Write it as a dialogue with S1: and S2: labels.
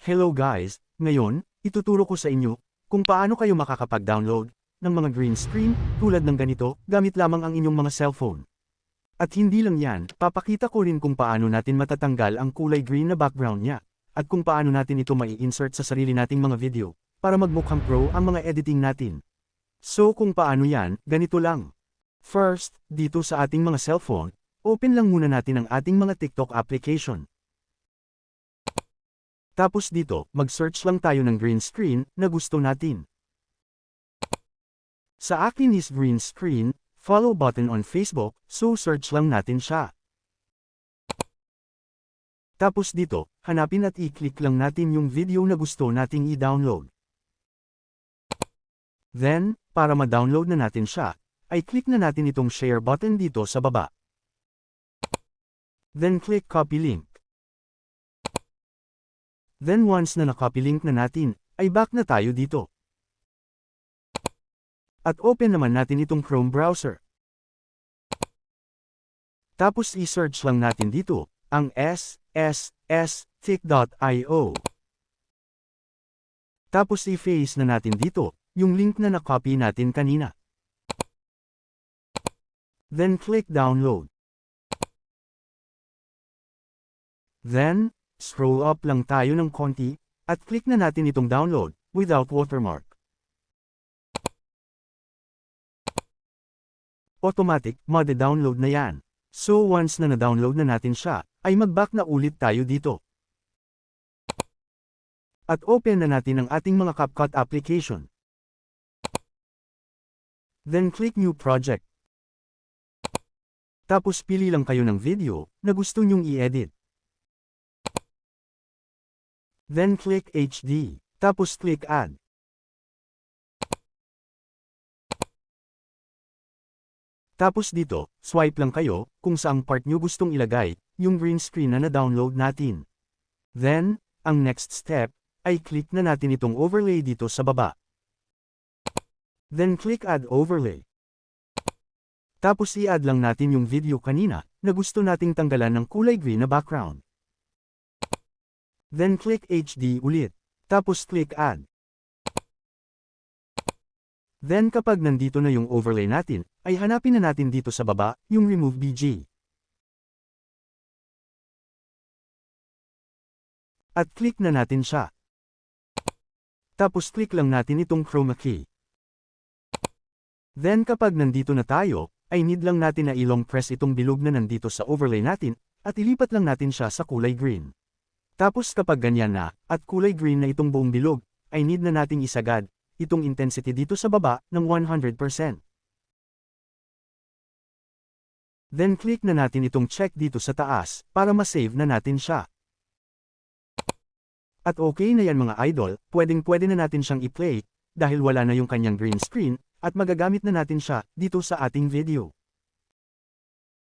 S1: Hello guys, ngayon, ituturo ko sa inyo kung paano kayo makakapag-download ng mga green screen tulad ng ganito gamit lamang ang inyong mga cellphone. At hindi lang yan, papakita ko rin kung paano natin matatanggal ang kulay green na background niya, at kung paano natin ito mai-insert sa sarili nating mga video, para magmukhang pro ang mga editing natin. So kung paano yan, ganito lang. First, dito sa ating mga cellphone, open lang muna natin ang ating mga TikTok application. Tapos dito, mag-search lang tayo ng green screen na gusto natin. Sa akin is green screen, follow button on Facebook, so search lang natin siya. Tapos dito, hanapin at i-click lang natin yung video na gusto nating i-download. Then, para ma-download na natin siya, ay click na natin itong share button dito sa baba. Then click copy link. Then once na na-copy link na natin, ay back na tayo dito. At open naman natin itong Chrome browser. Tapos i-search lang natin dito, ang ssstik.io. Tapos i-face na natin dito, yung link na na-copy natin kanina. Then click download. Then, scroll up lang tayo ng konti, at click na natin itong download, without watermark. Automatic, made-download na yan. So once na na-download na natin siya, ay mag-back na ulit tayo dito. At open na natin ang ating mga CapCut application. Then click New Project. Tapos pili lang kayo ng video na gusto nyong i-edit. Then click HD. Tapos click Add. Tapos dito, swipe lang kayo kung saang part nyo gustong ilagay yung green screen na na-download natin. Then, ang next step ay click na natin itong overlay dito sa baba. Then click Add Overlay. Tapos i-add lang natin yung video kanina na gusto nating tanggalan ng kulay green na background. Then click HD ulit. Tapos click Add. Then kapag nandito na yung overlay natin, ay hanapin na natin dito sa baba, yung Remove BG. At click na natin siya. Tapos click lang natin itong chroma key. Then kapag nandito na tayo, ay need lang natin na ilong press itong bilog na nandito sa overlay natin, at ilipat lang natin siya sa kulay green. Tapos kapag ganyan na, at kulay green na itong buong bilog, ay need na nating isagad, itong intensity dito sa baba, ng 100%. Then click na natin itong check dito sa taas, para ma-save na natin siya. At okay na yan mga idol, pwedeng pwede na natin siyang i-play, dahil wala na yung kanyang green screen, at magagamit na natin siya, dito sa ating video.